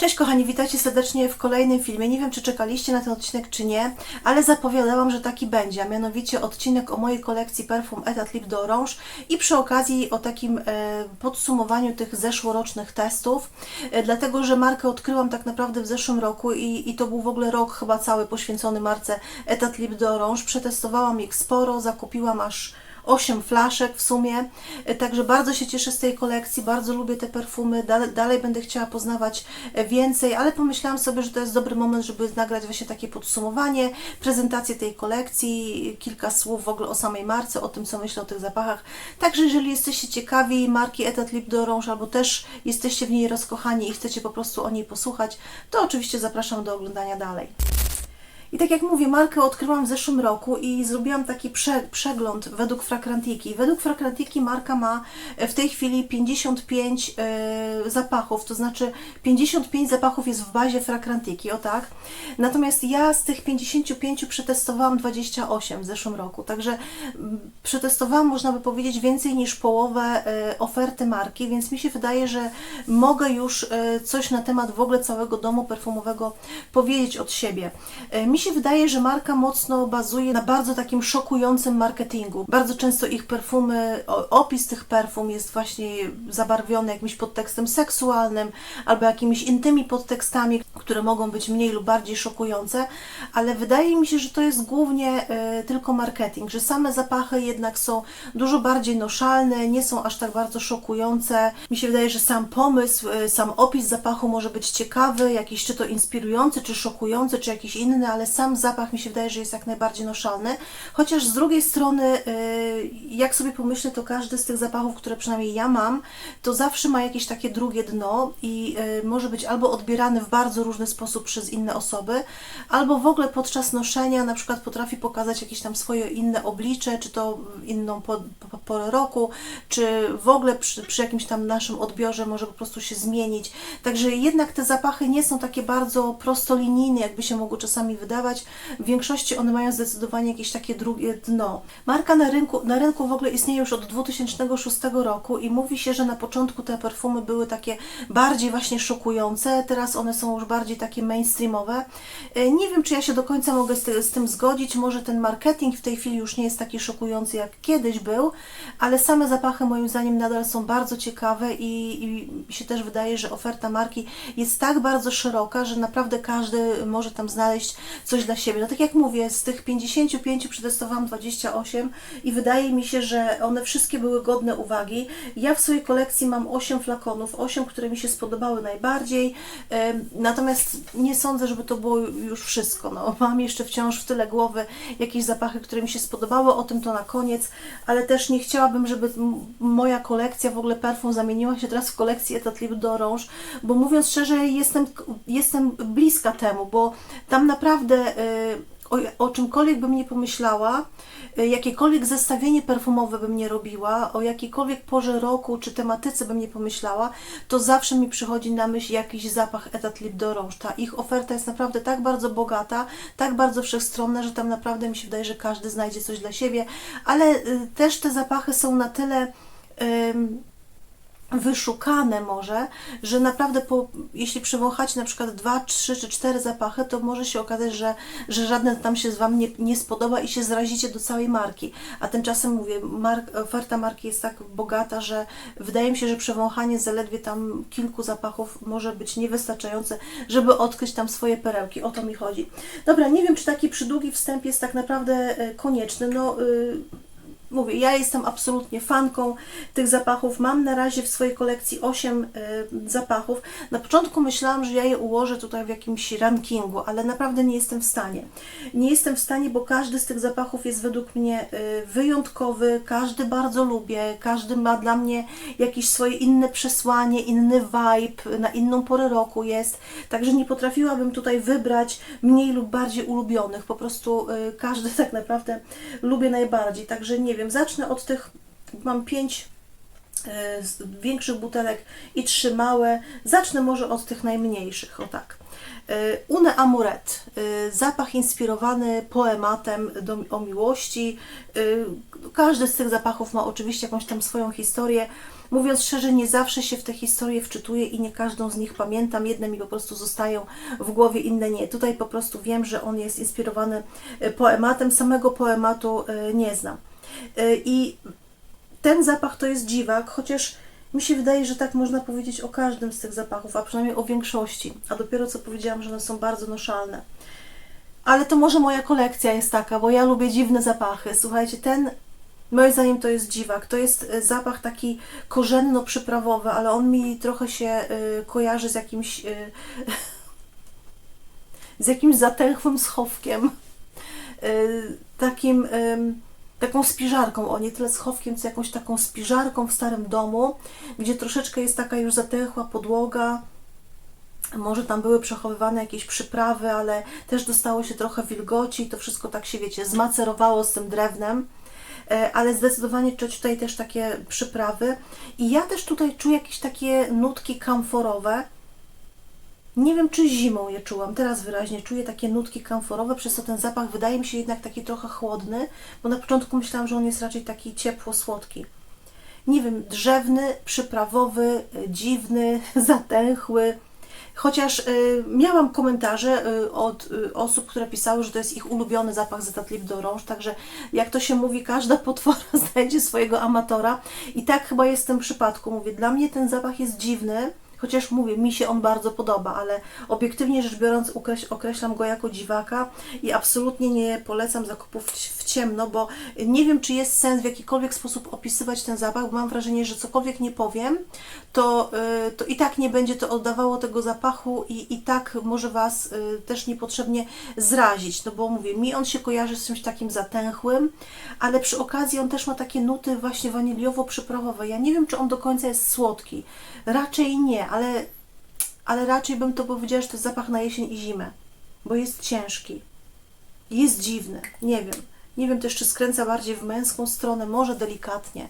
Cześć kochani, witajcie serdecznie w kolejnym filmie. Nie wiem, czy czekaliście na ten odcinek, czy nie, ale zapowiadałam, że taki będzie, a mianowicie odcinek o mojej kolekcji perfum Etat Lip d'Orange i przy okazji o takim e, podsumowaniu tych zeszłorocznych testów, e, dlatego, że markę odkryłam tak naprawdę w zeszłym roku i, i to był w ogóle rok chyba cały poświęcony marce Etat Lip d'Orange. Przetestowałam ich sporo, zakupiłam aż 8 flaszek w sumie, E, także bardzo się cieszę z tej kolekcji, bardzo lubię te perfumy, dalej, dalej będę chciała poznawać e, więcej, ale pomyślałam sobie, że to jest dobry moment, żeby nagrać właśnie takie podsumowanie, prezentację tej kolekcji, kilka słów w ogóle o samej marce, o tym, co myślę o tych zapachach. Także jeżeli jesteście ciekawi marki Etat Lip d'Orange, albo też jesteście w niej rozkochani i chcecie po prostu o niej posłuchać, to oczywiście zapraszam do oglądania dalej. I tak jak mówię, markę odkryłam w zeszłym roku i zrobiłam taki prze, przegląd według Fragrantiki. Według Fragrantiki marka ma e, w tej chwili 55 e, zapachów, to znaczy 55 zapachów jest w bazie Fragrantiki, o tak. Natomiast ja z tych 55 przetestowałam 28 w zeszłym roku, także mm, przetestowałam, można by powiedzieć, więcej niż połowę e, oferty marki, więc mi się wydaje, że mogę już e, coś na temat w ogóle całego domu perfumowego powiedzieć od siebie. E, Mi się wydaje, że marka mocno bazuje na bardzo takim szokującym marketingu. Bardzo często ich perfumy, opis tych perfum jest właśnie zabarwiony jakimś podtekstem seksualnym albo jakimiś innymi podtekstami, które mogą być mniej lub bardziej szokujące, ale wydaje mi się, że to jest głównie e, tylko marketing, że same zapachy jednak są dużo bardziej noszalne, nie są aż tak bardzo szokujące. Mi się wydaje, że sam pomysł, e, sam opis zapachu może być ciekawy, jakiś czy to inspirujący, czy szokujący, czy jakiś inny, ale sam zapach mi się wydaje, że jest jak najbardziej noszalny. Chociaż z drugiej strony, e, jak sobie pomyślę, to każdy z tych zapachów, które przynajmniej ja mam, to zawsze ma jakieś takie drugie dno i e, może być albo odbierany w bardzo różny sposób przez inne osoby, albo w ogóle podczas noszenia na przykład potrafi pokazać jakieś tam swoje inne oblicze, czy to inną po- po- porę roku, czy w ogóle przy, przy jakimś tam naszym odbiorze może po prostu się zmienić. Także jednak te zapachy nie są takie bardzo prostolinijne, jakby się mogło czasami wydawać. W większości one mają zdecydowanie jakieś takie drugie dno. Marka na rynku, na rynku w ogóle istnieje już od 2006 roku i mówi się, że na początku te perfumy były takie bardziej właśnie szokujące, teraz one są już bardziej takie mainstreamowe. E, Nie wiem, czy ja się do końca mogę z, z tym zgodzić. Może ten marketing w tej chwili już nie jest taki szokujący, jak kiedyś był, ale same zapachy moim zdaniem nadal są bardzo ciekawe i, i się też wydaje, że oferta marki jest tak bardzo szeroka, że naprawdę każdy może tam znaleźć coś dla siebie. No tak jak mówię, z tych 55 przetestowałam 28 i wydaje mi się, że one wszystkie były godne uwagi. Ja w swojej kolekcji mam 8 flakonów, 8, które mi się spodobały najbardziej, natomiast nie sądzę, żeby to było już wszystko. No, mam jeszcze wciąż w tyle głowy jakieś zapachy, które mi się spodobały, o tym to na koniec, ale też nie chciałabym, żeby moja kolekcja w ogóle perfum zamieniła się teraz w kolekcję Etat Lip d'Orange, bo mówiąc szczerze, jestem, jestem bliska temu, bo tam naprawdę y, o, o czymkolwiek bym nie pomyślała, y, jakiekolwiek zestawienie perfumowe bym nie robiła, o jakiejkolwiek porze roku czy tematyce bym nie pomyślała, to zawsze mi przychodzi na myśl jakiś zapach Etat Lip d'Orange. Ta ich oferta jest naprawdę tak bardzo bogata, tak bardzo wszechstronna, że tam naprawdę mi się wydaje, że każdy znajdzie coś dla siebie, ale y, też te zapachy są na tyle wyszukane może, że naprawdę po, jeśli przewąchacie na przykład dwa, trzy czy cztery zapachy, to może się okazać, że, że żaden tam się z Wam nie, nie spodoba i się zrazicie do całej marki. A tymczasem mówię, mark, oferta marki jest tak bogata, że wydaje mi się, że przewąchanie zaledwie tam kilku zapachów może być niewystarczające, żeby odkryć tam swoje perełki. O to mi chodzi. Dobra, nie wiem, czy taki przydługi wstęp jest tak naprawdę e, konieczny. No, y, Mówię, ja jestem absolutnie fanką tych zapachów. Mam na razie w swojej kolekcji 8 y, zapachów. Na początku myślałam, że ja je ułożę tutaj w jakimś rankingu, ale naprawdę nie jestem w stanie. Nie jestem w stanie, bo każdy z tych zapachów jest według mnie y, wyjątkowy, każdy bardzo lubię, każdy ma dla mnie jakieś swoje inne przesłanie, inny vibe, na inną porę roku jest. Także nie potrafiłabym tutaj wybrać mniej lub bardziej ulubionych. Po prostu y, każdy tak naprawdę lubię najbardziej. Także nie wiem, zacznę od tych, mam pięć e, większych butelek i trzy małe. Zacznę może od tych najmniejszych, o tak. E, Une Amuret, e, zapach inspirowany poematem do, o miłości. Każdy z tych zapachów ma oczywiście jakąś tam swoją historię. Mówiąc szczerze, nie zawsze się w te historie wczytuję i nie każdą z nich pamiętam. Jedne mi po prostu zostają w głowie, inne nie. Tutaj po prostu wiem, że on jest inspirowany poematem. Samego poematu nie znam. E, I ten zapach to jest dziwak, chociaż mi się wydaje, że tak można powiedzieć o każdym z tych zapachów, a przynajmniej o większości. A dopiero co powiedziałam, że one są bardzo noszalne. Ale to może moja kolekcja jest taka, bo ja lubię dziwne zapachy. Słuchajcie, ten moim zdaniem to jest dziwak. To jest e, zapach taki korzenno-przyprawowy, ale on mi trochę się y, kojarzy z jakimś y, z jakimś zatęchłym schowkiem. Y, takim ym, taką spiżarką, o nie tyle schowkiem, co jakąś taką spiżarką w starym domu, gdzie troszeczkę jest taka już zatęchła podłoga, może tam były przechowywane jakieś przyprawy, ale też dostało się trochę wilgoci i to wszystko tak się, wiecie, zmacerowało z tym drewnem. E, Ale zdecydowanie czuć tutaj też takie przyprawy. I ja też tutaj czuję jakieś takie nutki kamforowe. Nie wiem, czy zimą je czułam. Teraz wyraźnie czuję takie nutki kamforowe, przez to ten zapach wydaje mi się jednak taki trochę chłodny, bo na początku myślałam, że on jest raczej taki ciepło-słodki. Nie wiem, drzewny, przyprawowy, y, dziwny, zatęchły. Chociaż y, miałam komentarze y, od y, osób, które pisały, że to jest ich ulubiony zapach Zetatlip d'Orange, także jak to się mówi, każda potwora znajdzie swojego amatora i tak chyba jest w tym przypadku. Mówię, dla mnie ten zapach jest dziwny, chociaż mówię, mi się on bardzo podoba, ale obiektywnie rzecz biorąc określam go jako dziwaka i absolutnie nie polecam zakupów w ciemno, bo nie wiem, czy jest sens w jakikolwiek sposób opisywać ten zapach, bo mam wrażenie, że cokolwiek nie powiem, to, y, to i tak nie będzie to oddawało tego zapachu i, i tak może Was y, też niepotrzebnie zrazić, no bo mówię, mi on się kojarzy z czymś takim zatęchłym, ale przy okazji on też ma takie nuty właśnie waniliowo-przyprawowe. Ja nie wiem, czy on do końca jest słodki. Raczej nie, ale, ale raczej bym to powiedziała, że to zapach na jesień i zimę, bo jest ciężki. Jest dziwny, nie wiem. Nie wiem też, czy skręca bardziej w męską stronę, może delikatnie,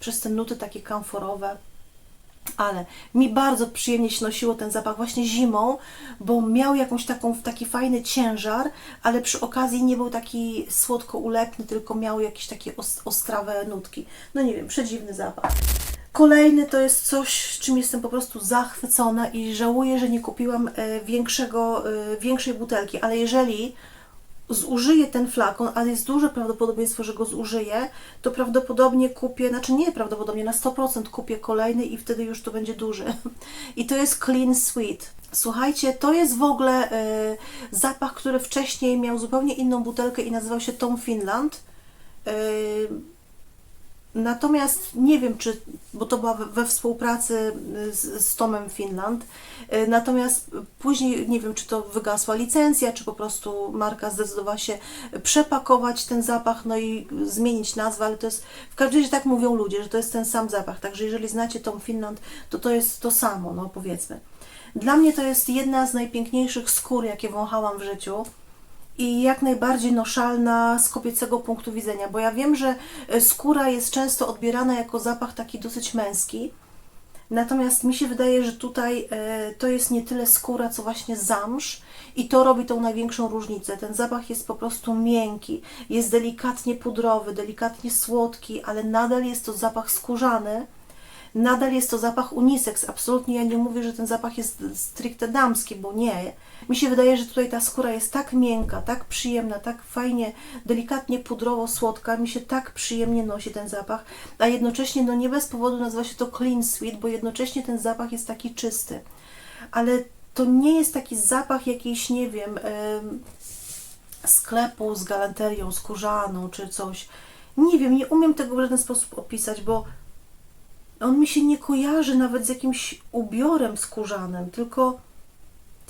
przez te nuty takie kamforowe. Ale mi bardzo przyjemnie się nosiło ten zapach właśnie zimą, bo miał jakąś taką, taki fajny ciężar, ale przy okazji nie był taki słodko ulepny, tylko miał jakieś takie os- ostrawe nutki. No nie wiem, przedziwny zapach. Kolejny to jest coś, czym jestem po prostu zachwycona i żałuję, że nie kupiłam e, większego, e, większej butelki, ale jeżeli zużyję ten flakon, ale jest duże prawdopodobieństwo, że go zużyję, to prawdopodobnie kupię, znaczy nie prawdopodobnie, na 100% kupię kolejny i wtedy już to będzie duży. I to jest Clean Sweet. Słuchajcie, to jest w ogóle e, zapach, który wcześniej miał zupełnie inną butelkę i nazywał się Tom Finland. E, Natomiast nie wiem, czy, bo to była we, współpracy z, z Tomem Finland, y, natomiast później nie wiem, czy to wygasła licencja, czy po prostu marka zdecydowała się przepakować ten zapach, no i zmienić nazwę, ale to jest, w każdym razie tak mówią ludzie, że to jest ten sam zapach, także jeżeli znacie Tom Finland, to to jest to samo, no powiedzmy. Dla mnie to jest jedna z najpiękniejszych skór, jakie wąchałam w życiu i jak najbardziej noszalna z kobiecego punktu widzenia, bo ja wiem, że e, skóra jest często odbierana jako zapach taki dosyć męski, natomiast mi się wydaje, że tutaj e, to jest nie tyle skóra, co właśnie zamsz i to robi tą największą różnicę. Ten zapach jest po prostu miękki, jest delikatnie pudrowy, delikatnie słodki, ale nadal jest to zapach skórzany. Nadal jest to zapach unisex. Absolutnie ja nie mówię, że ten zapach jest stricte damski, bo nie. Mi się wydaje, że tutaj ta skóra jest tak miękka, tak przyjemna, tak fajnie, delikatnie pudrowo-słodka. Mi się tak przyjemnie nosi ten zapach, a jednocześnie, no nie bez powodu nazywa się to clean sweet, bo jednocześnie ten zapach jest taki czysty. Ale to nie jest taki zapach jakiś, nie wiem, em, sklepu z galanterią skórzaną czy coś. Nie wiem, nie umiem tego w żaden sposób opisać, bo on mi się nie kojarzy nawet z jakimś ubiorem skórzanym, tylko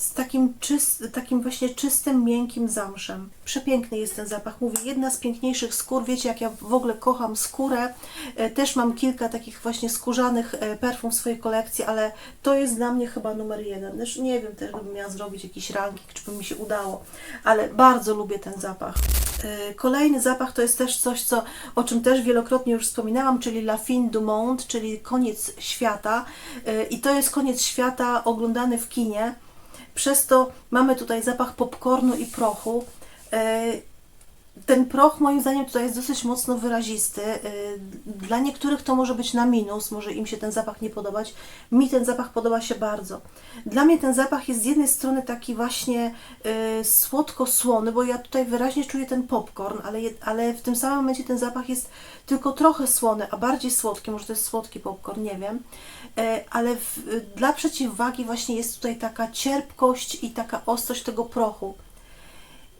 z takim, czyst, takim właśnie czystym, miękkim zamszem. Przepiękny jest ten zapach. Mówię, jedna z piękniejszych skór. Wiecie, jak ja w ogóle kocham skórę. E, Też mam kilka takich właśnie skórzanych e, perfum w swojej kolekcji, ale to jest dla mnie chyba numer jeden. Zresztą nie wiem też, gdybym miała zrobić jakiś ranking, czy by mi się udało, ale bardzo lubię ten zapach. E, Kolejny zapach to jest też coś, co, o czym też wielokrotnie już wspominałam, czyli La Fin du Monde, czyli koniec świata. E, I to jest koniec świata oglądany w kinie. Przez to mamy tutaj zapach popcornu i prochu. Ten proch moim zdaniem tutaj jest dosyć mocno wyrazisty. Y, Dla niektórych to może być na minus, może im się ten zapach nie podobać. Mi ten zapach podoba się bardzo. Dla mnie ten zapach jest z jednej strony taki właśnie y, słodko-słony, bo ja tutaj wyraźnie czuję ten popcorn, ale, ale w tym samym momencie ten zapach jest tylko trochę słony, a bardziej słodki, może to jest słodki popcorn, nie wiem. E, Ale w, dla przeciwwagi właśnie jest tutaj taka cierpkość i taka ostrość tego prochu.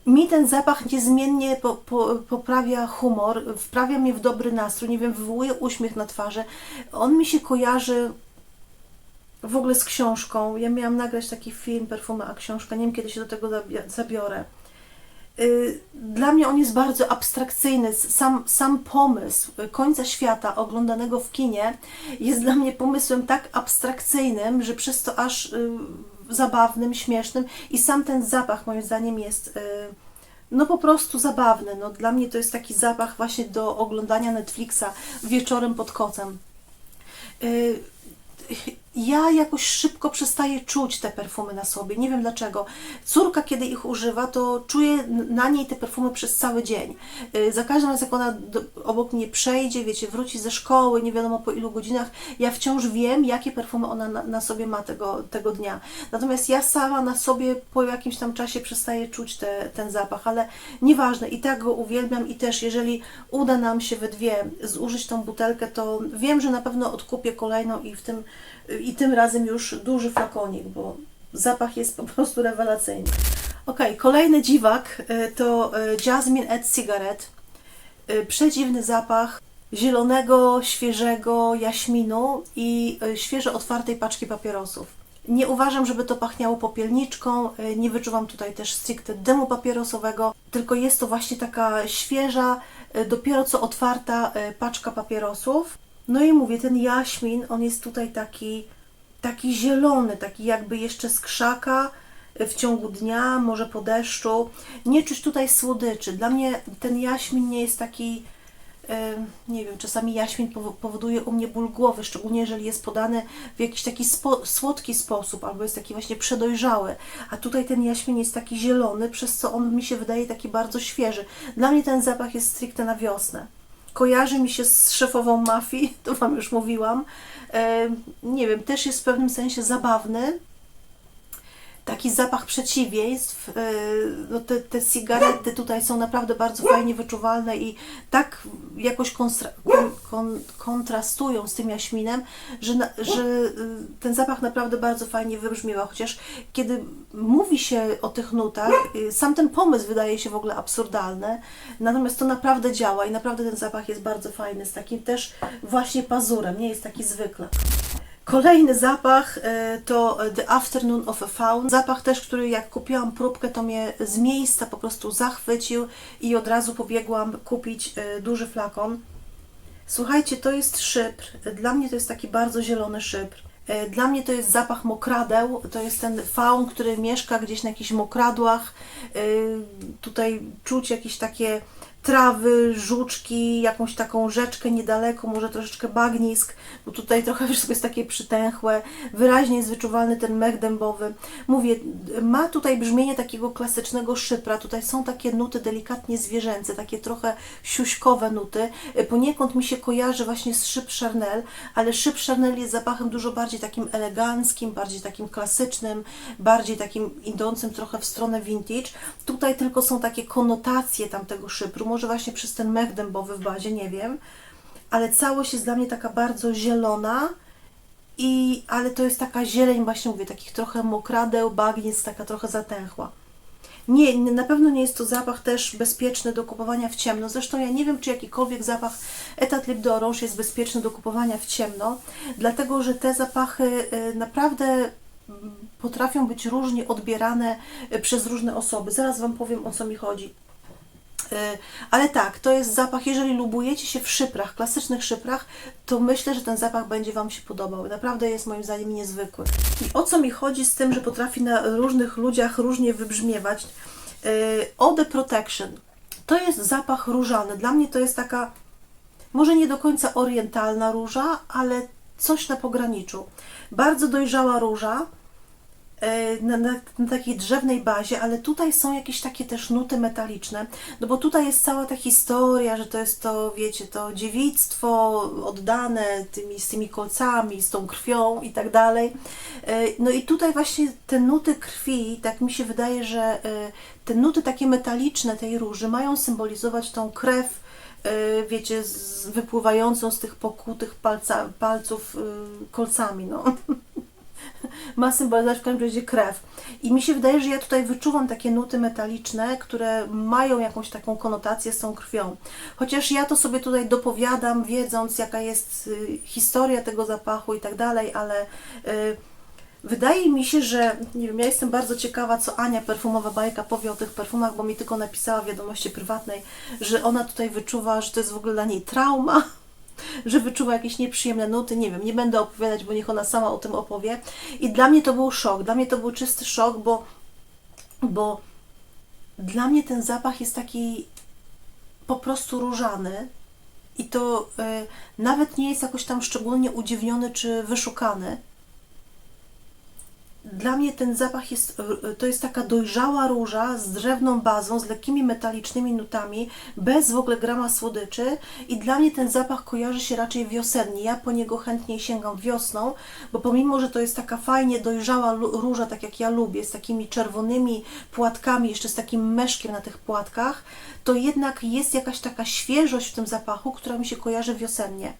Mi ten zapach niezmiennie po, po, poprawia humor, wprawia mnie w dobry nastrój, nie wiem, wywołuje uśmiech na twarzy. On mi się kojarzy w ogóle z książką. Ja miałam nagrać taki film, perfumy, a książka. Nie wiem, kiedy się do tego zabi- zabiorę. Y, Dla mnie on jest bardzo abstrakcyjny. Sam, sam pomysł końca świata oglądanego w kinie jest dla mnie pomysłem tak abstrakcyjnym, że przez to aż y, zabawnym, śmiesznym i sam ten zapach moim zdaniem jest y, no po prostu zabawny. No, dla mnie to jest taki zapach właśnie do oglądania Netflixa wieczorem pod kocem. Ja jakoś szybko przestaję czuć te perfumy na sobie. Nie wiem dlaczego. Córka, kiedy ich używa, to czuję na niej te perfumy przez cały dzień. Y, Za każdym razem, jak ona obok mnie przejdzie, wiecie, wróci ze szkoły, nie wiadomo po ilu godzinach, ja wciąż wiem, jakie perfumy ona na, na sobie ma tego, tego dnia. Natomiast ja sama na sobie po jakimś tam czasie przestaję czuć te, ten zapach, ale nieważne, i tak go uwielbiam i też jeżeli uda nam się we dwie zużyć tą butelkę, to wiem, że na pewno odkupię kolejną i w tym i tym razem już duży flakonik, bo zapach jest po prostu rewelacyjny. Ok, kolejny dziwak y, to y, Jasmine Ed Cigarette. Y, Przedziwny zapach zielonego, świeżego jaśminu i świeżo otwartej paczki papierosów. Nie uważam, żeby to pachniało popielniczką, nie wyczuwam tutaj też stricte dymu papierosowego, tylko jest to właśnie taka świeża, dopiero co otwarta paczka papierosów. No i mówię, ten jaśmin, on jest tutaj taki, taki zielony, taki jakby jeszcze z krzaka y, w ciągu dnia, może po deszczu. Nie czuć tutaj słodyczy. Dla mnie ten jaśmin nie jest taki, e, nie wiem, czasami jaśmin powo- powoduje u mnie ból głowy, szczególnie jeżeli jest podany w jakiś taki spo, słodki sposób, albo jest taki właśnie przedojrzały. A tutaj ten jaśmin jest taki zielony, przez co on mi się wydaje taki bardzo świeży. Dla mnie ten zapach jest stricte na wiosnę. Kojarzy mi się z szefową mafii, to Wam już mówiłam. E, nie wiem, też jest w pewnym sensie zabawny, taki zapach przeciwieństw. e, No te, te cigarety tutaj są naprawdę bardzo fajnie wyczuwalne i tak jakoś kon, kon, kontrastują z tym jaśminem, że, na, że y, ten zapach naprawdę bardzo fajnie wybrzmiewa. Chociaż kiedy mówi się o tych nutach, y, sam ten pomysł wydaje się w ogóle absurdalny, natomiast to naprawdę działa i naprawdę ten zapach jest bardzo fajny, z takim też właśnie pazurem, nie jest taki zwykle. Kolejny zapach e, to e, The Afternoon of a Faun. Zapach też, który jak kupiłam próbkę, to mnie z miejsca po prostu zachwycił i od razu pobiegłam kupić e, duży flakon. Słuchajcie, to jest szypr. Dla mnie to jest taki bardzo zielony szypr. Dla mnie to jest zapach mokradeł. To jest ten faun, który mieszka gdzieś na jakichś mokradłach. Tutaj czuć jakieś takie trawy, żuczki, jakąś taką rzeczkę niedaleko, może troszeczkę bagnisk, bo tutaj trochę wszystko jest takie przytęchłe. Wyraźnie jest wyczuwalny ten mech dębowy. Mówię, ma tutaj brzmienie takiego klasycznego szypra. Tutaj są takie nuty delikatnie zwierzęce, takie trochę siuśkowe nuty. Poniekąd mi się kojarzy właśnie z szyp Chanel, ale szyp Chanel jest zapachem dużo bardziej takim eleganckim, bardziej takim klasycznym, bardziej takim idącym trochę w stronę vintage. Tutaj tylko są takie konotacje tamtego szypru, może właśnie przez ten mech dębowy w bazie, nie wiem. Ale całość jest dla mnie taka bardzo zielona, i, ale to jest taka zieleń, właśnie mówię, takich trochę mokradeł, bagnic, taka trochę zatęchła. Nie, na pewno nie jest to zapach też bezpieczny do kupowania w ciemno. Zresztą ja nie wiem, czy jakikolwiek zapach Etat Lip d'Orange jest bezpieczny do kupowania w ciemno, dlatego że te zapachy y, naprawdę mm, potrafią być różnie odbierane y, przez różne osoby. Zaraz Wam powiem, o co mi chodzi. Y, Ale tak, to jest zapach, jeżeli lubujecie się w szyprach, klasycznych szyprach, to myślę, że ten zapach będzie Wam się podobał. Naprawdę jest moim zdaniem niezwykły. I o co mi chodzi z tym, że potrafi na różnych ludziach różnie wybrzmiewać? Y, Eau de Protection. To jest zapach różany. Dla mnie to jest taka, może nie do końca orientalna róża, ale coś na pograniczu. Bardzo dojrzała róża, na, na, na takiej drzewnej bazie, ale tutaj są jakieś takie też nuty metaliczne, no bo tutaj jest cała ta historia, że to jest to, wiecie, to dziewictwo oddane tymi, z tymi kolcami, z tą krwią i tak dalej. E, No i tutaj właśnie te nuty krwi, tak mi się wydaje, że e, te nuty takie metaliczne tej róży mają symbolizować tą krew, e, wiecie, z, wypływającą z tych pokutych palca, palców e, kolcami, no. Ma symbolizować w każdym razie krew. I mi się wydaje, że ja tutaj wyczuwam takie nuty metaliczne, które mają jakąś taką konotację z tą krwią. Chociaż ja to sobie tutaj dopowiadam, wiedząc jaka jest y, historia tego zapachu i tak dalej, ale y, Wydaje mi się, że nie wiem, ja jestem bardzo ciekawa, co Ania perfumowa bajka powie o tych perfumach, bo mi tylko napisała w wiadomości prywatnej, że ona tutaj wyczuwa, że to jest w ogóle dla niej trauma, że wyczuwa jakieś nieprzyjemne nuty. Nie wiem, nie będę opowiadać, bo niech ona sama o tym opowie. I dla mnie to był szok. Dla mnie to był czysty szok, bo, bo dla mnie ten zapach jest taki po prostu różany. I to y, nawet nie jest jakoś tam szczególnie udziwniony czy wyszukany dla mnie ten zapach jest, y, to jest taka dojrzała róża z drzewną bazą, z lekkimi metalicznymi nutami, bez w ogóle grama słodyczy i dla mnie ten zapach kojarzy się raczej wiosennie. Ja po niego chętniej sięgam wiosną, bo pomimo, że to jest taka fajnie dojrzała róża, tak jak ja lubię, z takimi czerwonymi płatkami, jeszcze z takim meszkiem na tych płatkach, to jednak jest jakaś taka świeżość w tym zapachu, która mi się kojarzy wiosennie.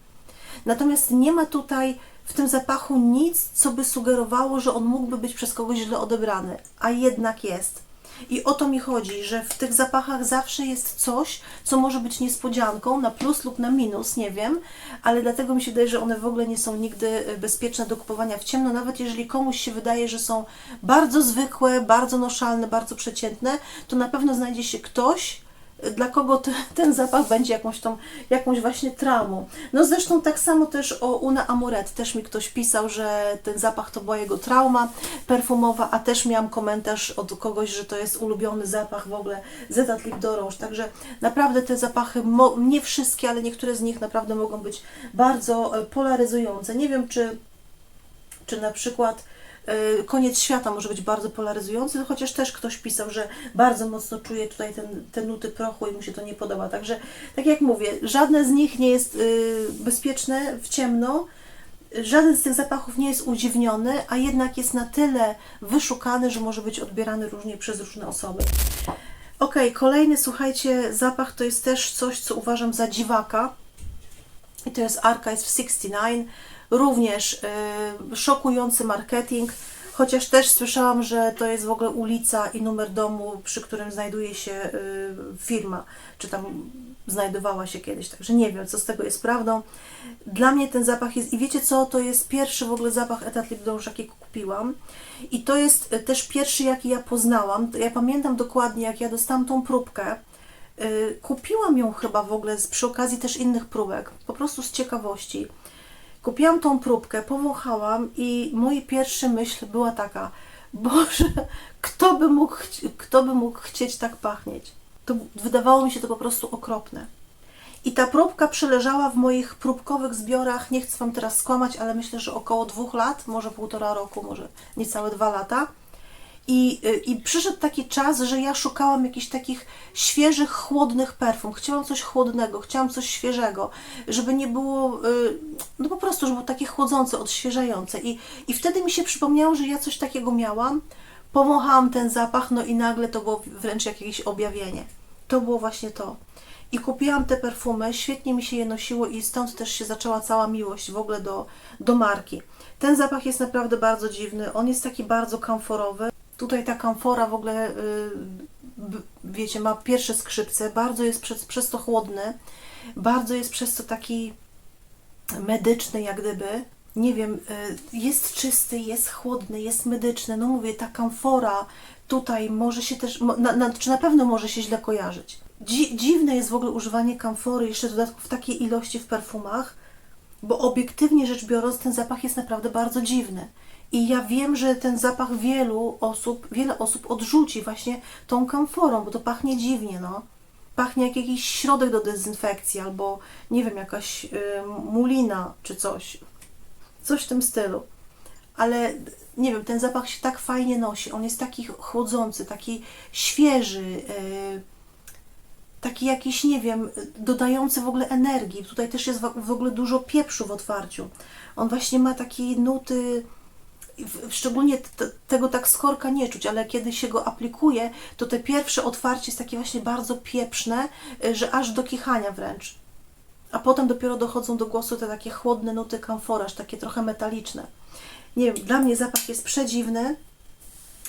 Natomiast nie ma tutaj w tym zapachu nic, co by sugerowało, że on mógłby być przez kogoś źle odebrany, a jednak jest. I o to mi chodzi, że w tych zapachach zawsze jest coś, co może być niespodzianką, na plus lub na minus, nie wiem, ale dlatego mi się wydaje, że one w ogóle nie są nigdy y, bezpieczne do kupowania w ciemno, nawet jeżeli komuś się wydaje, że są bardzo zwykłe, bardzo noszalne, bardzo przeciętne, to na pewno znajdzie się ktoś, dla kogo te, ten zapach będzie jakąś tą, jakąś właśnie traumą. No zresztą tak samo też o Una Amoret, też mi ktoś pisał, że ten zapach to była jego trauma perfumowa, a też miałam komentarz od kogoś, że to jest ulubiony zapach w ogóle Zeta Lip d'Orange, także naprawdę te zapachy, nie wszystkie, ale niektóre z nich naprawdę mogą być bardzo e, polaryzujące. Nie wiem, czy, czy na przykład koniec świata może być bardzo polaryzujący, chociaż też ktoś pisał, że bardzo mocno czuje tutaj ten, te nuty prochu i mu się to nie podoba. Także, tak jak mówię, żadne z nich nie jest y, bezpieczne w ciemno, żaden z tych zapachów nie jest udziwniony, a jednak jest na tyle wyszukany, że może być odbierany różnie przez różne osoby. Ok, kolejny, słuchajcie, zapach to jest też coś, co uważam za dziwaka. I to jest Archives 69. Również y, szokujący marketing, chociaż też słyszałam, że to jest w ogóle ulica i numer domu, przy którym znajduje się y, firma, czy tam znajdowała się kiedyś, także nie wiem, co z tego jest prawdą. Dla mnie ten zapach jest, i wiecie co, to jest pierwszy w ogóle zapach Etat Lip D'Orange, jaki kupiłam. I to jest y, też pierwszy, jaki ja poznałam. Ja pamiętam dokładnie, jak ja dostałam tą próbkę, Kupiłam ją chyba w ogóle przy okazji też innych próbek, po prostu z ciekawości. Kupiłam tą próbkę, powąchałam i moja pierwsza myśl była taka, Boże, kto by mógł, kto by mógł chcieć tak pachnieć? To wydawało mi się to po prostu okropne. I ta próbka przeleżała w moich próbkowych zbiorach, nie chcę Wam teraz skłamać, ale myślę, że około dwóch lat, może półtora roku, może niecałe dwa lata. I, y, I przyszedł taki czas, że ja szukałam jakichś takich świeżych, chłodnych perfum. Chciałam coś chłodnego, chciałam coś świeżego, żeby nie było, y, no po prostu, żeby było takie chłodzące, odświeżające. I, I wtedy mi się przypomniało, że ja coś takiego miałam. Powąchałam ten zapach, no i nagle to było wręcz jakieś objawienie. To było właśnie to. I kupiłam te perfumy, świetnie mi się je nosiło i stąd też się zaczęła cała miłość w ogóle do, do marki. Ten zapach jest naprawdę bardzo dziwny, on jest taki bardzo kamforowy. Tutaj ta kamfora w ogóle, y, wiecie, ma pierwsze skrzypce, bardzo jest przez, przez to chłodny, bardzo jest przez to taki medyczny jak gdyby. Nie wiem, y, jest czysty, jest chłodny, jest medyczny. No mówię, ta kamfora tutaj może się też, na, na, czy na pewno może się źle kojarzyć. Dzi, dziwne jest w ogóle używanie kamfory, jeszcze w dodatku w takiej ilości w perfumach, bo obiektywnie rzecz biorąc, ten zapach jest naprawdę bardzo dziwny. I ja wiem, że ten zapach wielu osób, wiele osób odrzuci właśnie tą kamforą, bo to pachnie dziwnie, no. Pachnie jak jakiś środek do dezynfekcji, albo nie wiem, jakaś y, mulina czy coś. Coś w tym stylu. Ale nie wiem, ten zapach się tak fajnie nosi. On jest taki chłodzący, taki świeży, yy, taki jakiś, nie wiem, dodający w ogóle energii. Tutaj też jest w ogóle dużo pieprzu w otwarciu. On właśnie ma takie nuty, szczególnie tego tak skorka nie czuć, ale kiedy się go aplikuje, to te pierwsze otwarcie jest takie właśnie bardzo pieprzne, y, że aż do kichania wręcz. A potem dopiero dochodzą do głosu te takie chłodne nuty kamforaż, takie trochę metaliczne. Nie wiem, dla mnie zapach jest przedziwny,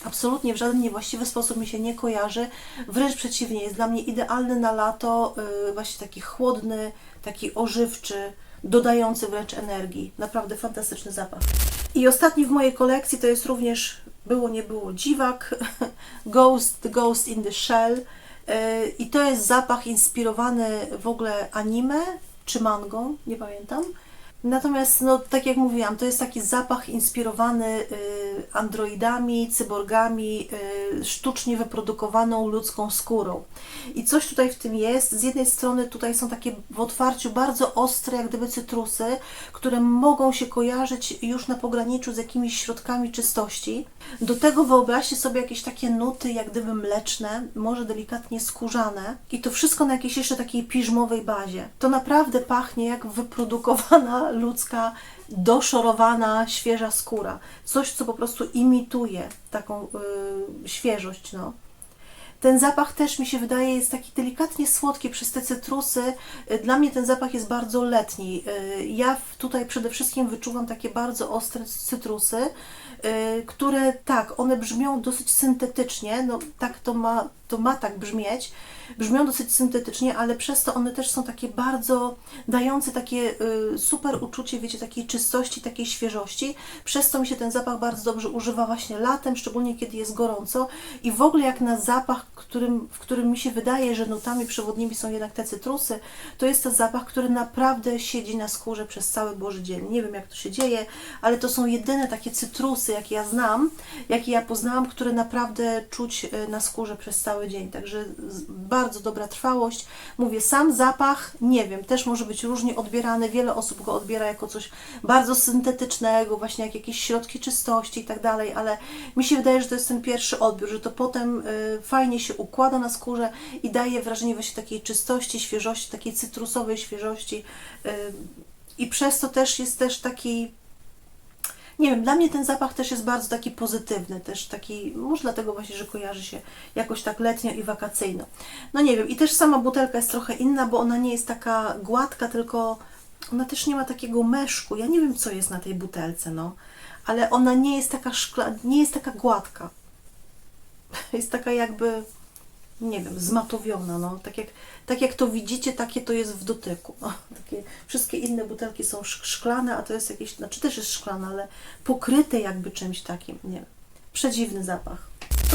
absolutnie w żaden niewłaściwy sposób mi się nie kojarzy. Wręcz przeciwnie, jest dla mnie idealny na lato, yy, właśnie taki chłodny, taki ożywczy, dodający wręcz energii. Naprawdę fantastyczny zapach. I ostatni w mojej kolekcji to jest również, było nie było, dziwak, Ghost, Ghost in the Shell. Yy, I to jest zapach inspirowany w ogóle anime czy mangą, nie pamiętam. Natomiast, no, tak jak mówiłam, to jest taki zapach inspirowany y, androidami, cyborgami, y, sztucznie wyprodukowaną ludzką skórą. I coś tutaj w tym jest. Z jednej strony tutaj są takie w otwarciu bardzo ostre, jak gdyby cytrusy, które mogą się kojarzyć już na pograniczu z jakimiś środkami czystości. Do tego wyobraźcie sobie jakieś takie nuty, jak gdyby mleczne, może delikatnie skórzane. I to wszystko na jakiejś jeszcze takiej piżmowej bazie. To naprawdę pachnie jak wyprodukowana ludzka, doszorowana, świeża skóra. Coś, co po prostu imituje taką y, świeżość, no. Ten zapach też mi się wydaje jest taki delikatnie słodki przez te cytrusy. Y, Dla mnie ten zapach jest bardzo letni. Y, Ja tutaj przede wszystkim wyczuwam takie bardzo ostre cytrusy, które tak, one brzmią dosyć syntetycznie, no tak to ma, to ma tak brzmieć. Brzmią dosyć syntetycznie, ale przez to one też są takie bardzo dające takie y, super uczucie, wiecie, takiej czystości, takiej świeżości. Przez to mi się ten zapach bardzo dobrze używa właśnie latem, szczególnie kiedy jest gorąco. I w ogóle jak na zapach, którym, w którym mi się wydaje, że nutami przewodnimi są jednak te cytrusy, to jest to zapach, który naprawdę siedzi na skórze przez cały Boży dzień. Nie wiem jak to się dzieje, ale to są jedyne takie cytrusy, jakie ja znam, jakie ja poznałam, które naprawdę czuć y, na skórze przez cały dzień. Także z- bardzo dobra trwałość. Mówię, sam zapach, nie wiem, też może być różnie odbierany. Wiele osób go odbiera jako coś bardzo syntetycznego, właśnie jak jakieś środki czystości i tak dalej, ale mi się wydaje, że to jest ten pierwszy odbiór, że to potem y, fajnie się układa na skórze i daje wrażenie właśnie takiej czystości, świeżości, takiej cytrusowej świeżości. y, I przez to też jest też taki nie wiem, dla mnie ten zapach też jest bardzo taki pozytywny, też taki, może dlatego właśnie, że kojarzy się jakoś tak letnio i wakacyjno. No nie wiem, i też sama butelka jest trochę inna, bo ona nie jest taka gładka, tylko ona też nie ma takiego meszku. Ja nie wiem, co jest na tej butelce, no, ale ona nie jest taka szkla, nie jest taka gładka. Jest taka jakby, nie wiem, zmatowiona, no, tak jak, tak jak to widzicie, takie to jest w dotyku. Takie, wszystkie inne butelki są sz- szklane, a to jest jakieś, znaczy też jest szklane, ale pokryte jakby czymś takim, nie wiem. Przedziwny zapach.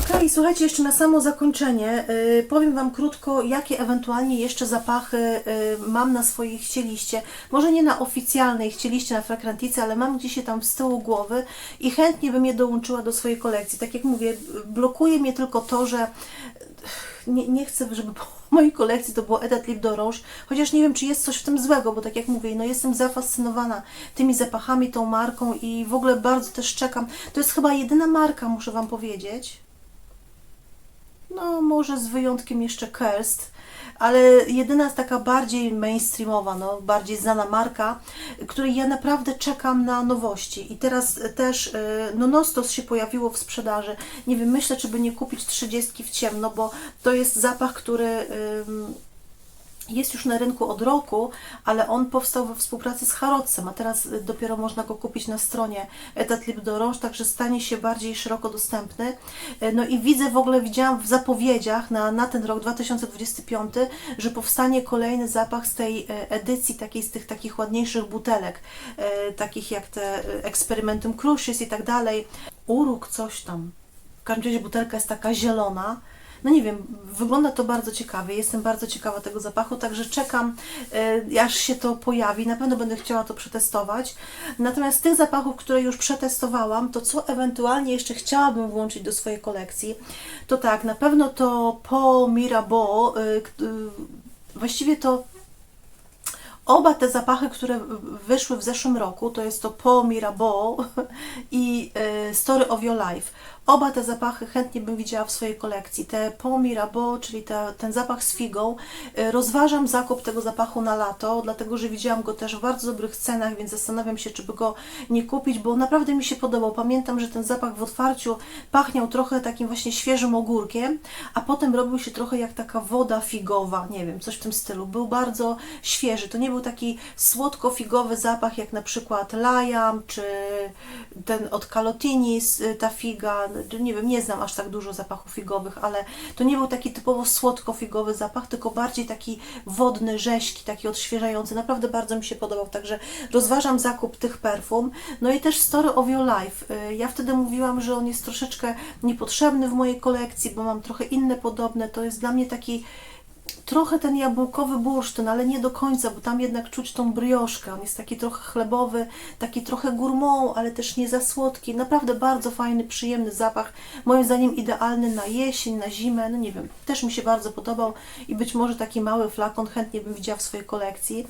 Okej, słuchajcie, jeszcze na samo zakończenie y, powiem Wam krótko, jakie ewentualnie jeszcze zapachy y, mam na swojej chcieliście. Może nie na oficjalnej chcieliście na Fragrantice, ale mam gdzieś tam z tyłu głowy i chętnie bym je dołączyła do swojej kolekcji. Tak jak mówię, blokuje mnie tylko to, że nie, nie chcę, żeby po mojej kolekcji to było Edat Lip d'Orange, chociaż nie wiem, czy jest coś w tym złego, bo tak jak mówię, no jestem zafascynowana tymi zapachami, tą marką i w ogóle bardzo też czekam. To jest chyba jedyna marka, muszę Wam powiedzieć. No, może z wyjątkiem jeszcze Kerst, ale jedyna taka bardziej mainstreamowa, no, bardziej znana marka, której ja naprawdę czekam na nowości. I teraz też y, no, Nostos się pojawiło w sprzedaży. Nie wiem, myślę, czy by nie kupić 30 w ciemno, bo to jest zapach, który ym, jest już na rynku od roku, ale on powstał we współpracy z Harrodsem, a teraz y, dopiero można go kupić na stronie Etat Lip d'Orange, także stanie się bardziej szeroko dostępny. Y, No i widzę, w ogóle widziałam w zapowiedziach na, na ten rok 2025, że powstanie kolejny zapach z tej y, edycji, takiej z tych takich ładniejszych butelek, takich jak te Experimentum Crucis i tak dalej. Uruk coś tam. W każdym razie butelka jest taka zielona. No nie wiem, wygląda to bardzo ciekawie. Jestem bardzo ciekawa tego zapachu, także czekam, y, aż się to pojawi. Na pewno będę chciała to przetestować. Natomiast tych zapachów, które już przetestowałam, to co ewentualnie jeszcze chciałabym włączyć do swojej kolekcji, to tak, na pewno to po Mirabeau, y, y, właściwie to Oba te zapachy, które wyszły w zeszłym roku, to jest to Paul Mirabeau i e, Story of Your Life. Oba te zapachy chętnie bym widziała w swojej kolekcji. Te Paul Mirabeau, czyli te, ten zapach z figą, e, rozważam zakup tego zapachu na lato, dlatego że widziałam go też w bardzo dobrych cenach, więc zastanawiam się, czy by go nie kupić, bo naprawdę mi się podobał. Pamiętam, że ten zapach w otwarciu pachniał trochę takim właśnie świeżym ogórkiem, a potem robił się trochę jak taka woda figowa, nie wiem, coś w tym stylu. Był bardzo świeży. To nie był taki słodko-figowy zapach, jak na przykład Lajam, czy ten od Calotinis, y, ta figa, nie wiem, nie znam aż tak dużo zapachów figowych, ale to nie był taki typowo słodko-figowy zapach, tylko bardziej taki wodny, rześki, taki odświeżający. Naprawdę bardzo mi się podobał, także rozważam zakup tych perfum. No i też Story of Your Life. Y, Ja wtedy mówiłam, że on jest troszeczkę niepotrzebny w mojej kolekcji, bo mam trochę inne podobne. To jest dla mnie taki trochę ten jabłkowy bursztyn, ale nie do końca, bo tam jednak czuć tą brioszkę. On jest taki trochę chlebowy, taki trochę gourmand, ale też nie za słodki. Naprawdę bardzo fajny, przyjemny zapach. Moim zdaniem idealny na jesień, na zimę. No nie wiem, też mi się bardzo podobał i być może taki mały flakon chętnie bym widziała w swojej kolekcji.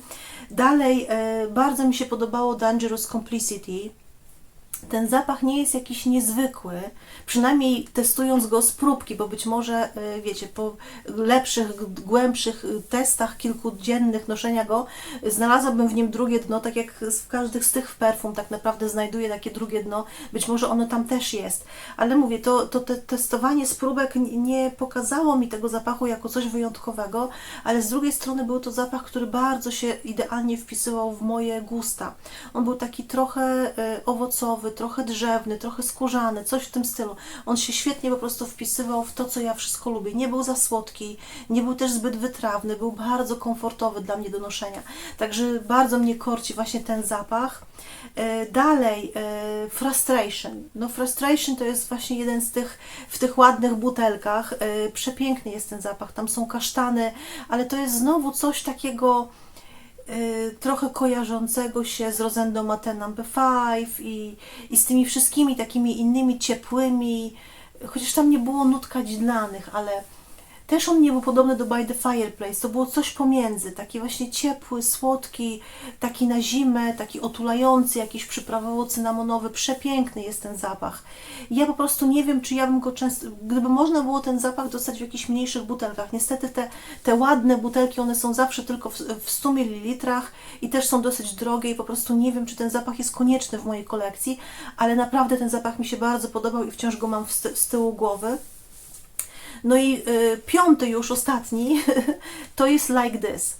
Dalej, e, bardzo mi się podobało Dangerous Complicity ten zapach nie jest jakiś niezwykły, przynajmniej testując go z próbki, bo być może, y, wiecie, po lepszych, głębszych y, testach kilkudziennych noszenia go, y, znalazłabym w nim drugie dno, tak jak w każdych z tych perfum tak naprawdę znajduję takie drugie dno, być może ono tam też jest, ale mówię, to, to te testowanie z próbek nie pokazało mi tego zapachu jako coś wyjątkowego, ale z drugiej strony był to zapach, który bardzo się idealnie wpisywał w moje gusta. On był taki trochę y, trochę drzewny, trochę skórzany, coś w tym stylu. On się świetnie po prostu wpisywał w to, co ja wszystko lubię. Nie był za słodki, nie był też zbyt wytrawny, był bardzo komfortowy dla mnie do noszenia. Także bardzo mnie korci właśnie ten zapach. Y, Dalej, y, Frustration. No Frustration to jest właśnie jeden z tych, w tych ładnych butelkach. Y, Przepiękny jest ten zapach, tam są kasztany, ale to jest znowu coś takiego trochę kojarzącego się z Rosendo Matte Number 5 i, i z tymi wszystkimi takimi innymi ciepłymi, chociaż tam nie było nut kadzidlanych, ale też on nie był podobny do By the Fireplace. To było coś pomiędzy. Taki właśnie ciepły, słodki, taki na zimę, taki otulający, jakiś przyprawowo-cynamonowy. Przepiękny jest ten zapach. Ja po prostu nie wiem, czy ja bym go często... Gdyby można było ten zapach dostać w jakichś mniejszych butelkach. Niestety te, te ładne butelki, one są zawsze tylko w, w 100 ml i też są dosyć drogie i po prostu nie wiem, czy ten zapach jest konieczny w mojej kolekcji, ale naprawdę ten zapach mi się bardzo podobał i wciąż go mam z tyłu głowy. No i y, piąty już, ostatni, to jest Like This.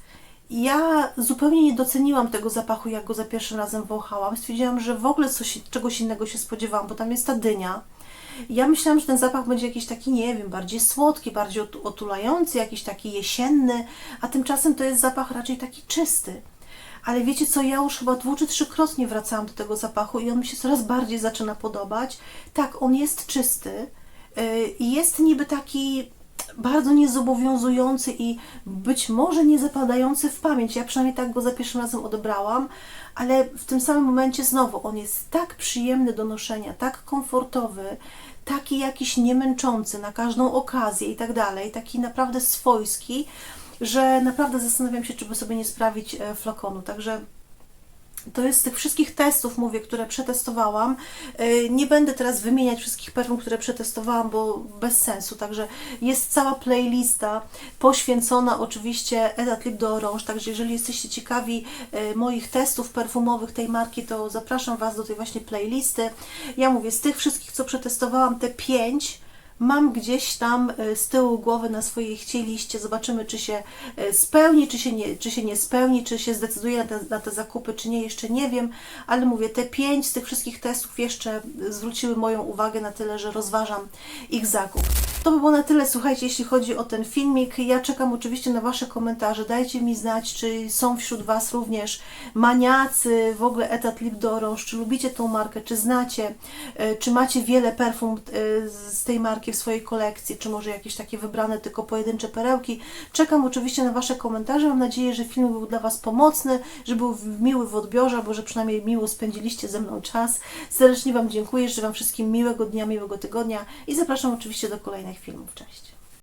Ja zupełnie nie doceniłam tego zapachu, jak go za pierwszym razem wąchałam. Stwierdziłam, że w ogóle coś, czegoś innego się spodziewałam, bo tam jest ta dynia. Ja myślałam, że ten zapach będzie jakiś taki, nie wiem, bardziej słodki, bardziej otu- otulający, jakiś taki jesienny, a tymczasem to jest zapach raczej taki czysty. Ale wiecie co, ja już chyba dwu czy trzykrotnie wracałam do tego zapachu i on mi się coraz bardziej zaczyna podobać. Tak, on jest czysty jest niby taki bardzo niezobowiązujący i być może nie zapadający w pamięć. Ja przynajmniej tak go za pierwszym razem odebrałam, ale w tym samym momencie znowu on jest tak przyjemny do noszenia, tak komfortowy, taki jakiś niemęczący na każdą okazję i tak dalej, taki naprawdę swojski, że naprawdę zastanawiam się, czy by sobie nie sprawić e, flakonu. Także to jest z tych wszystkich testów, mówię, które przetestowałam. Yy, Nie będę teraz wymieniać wszystkich perfum, które przetestowałam, bo bez sensu. Także jest cała playlista poświęcona oczywiście Edat Lip de Orange. Także jeżeli jesteście ciekawi yy, moich testów perfumowych tej marki, to zapraszam Was do tej właśnie playlisty. Ja mówię, z tych wszystkich, co przetestowałam, te pięć mam gdzieś tam e, z tyłu głowy na swojej chcieliście. Zobaczymy, czy się e, spełni, czy się nie, czy się nie spełni, czy się zdecyduje na te, na te zakupy, czy nie, jeszcze nie wiem. Ale mówię, te pięć z tych wszystkich testów jeszcze zwróciły moją uwagę na tyle, że rozważam ich zakup. To by było na tyle, słuchajcie, jeśli chodzi o ten filmik. Ja czekam oczywiście na Wasze komentarze. Dajcie mi znać, czy są wśród Was również maniacy, w ogóle etat Lip Orange, czy lubicie tą markę, czy znacie, e, czy macie wiele perfum z tej marki w swojej kolekcji, czy może jakieś takie wybrane tylko pojedyncze perełki. Czekam oczywiście na Wasze komentarze. Mam nadzieję, że film był dla Was pomocny, że był miły w odbiorze, albo że przynajmniej miło spędziliście ze mną czas. Serdecznie Wam dziękuję, życzę Wam wszystkim miłego dnia, miłego tygodnia i zapraszam oczywiście do kolejnych filmów. Cześć!